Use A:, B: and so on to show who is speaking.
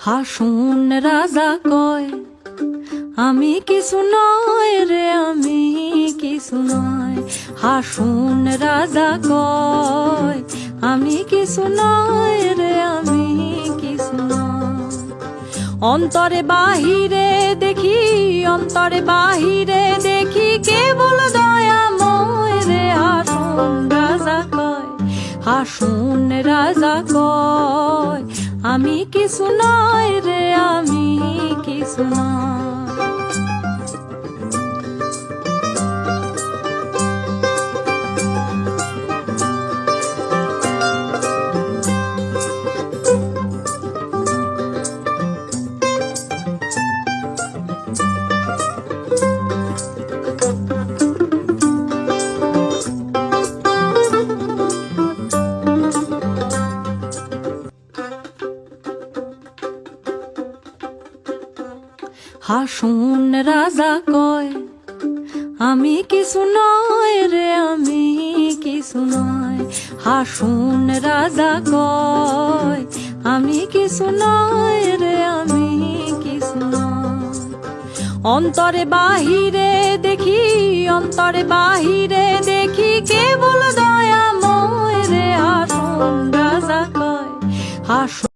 A: হাসুন রাজা কয়, আমি কিছু নয় রে, আমি কিছু নয়। হাসুন রাজা কয়, আমি কিছু নয় রে, আমি কিছু নয়। অন্তরে বাহিরে দেখি, অন্তরে বাহিরে দেখি আমি কিছু নয় রে আমি কিছু নয়। হাসুন রাজা কয়, আমি কিছু নয় রে, আমি কিছু নয়। হাসুন রাজা কয়, আমি কিছু নয় রে, আমি কিছু নয়। অন্তরে বাহিরে দেখি, অন্তরে বাহিরে দেখি কেবল দয়াময় রে, হাসুন রাজা কয়, হাসুন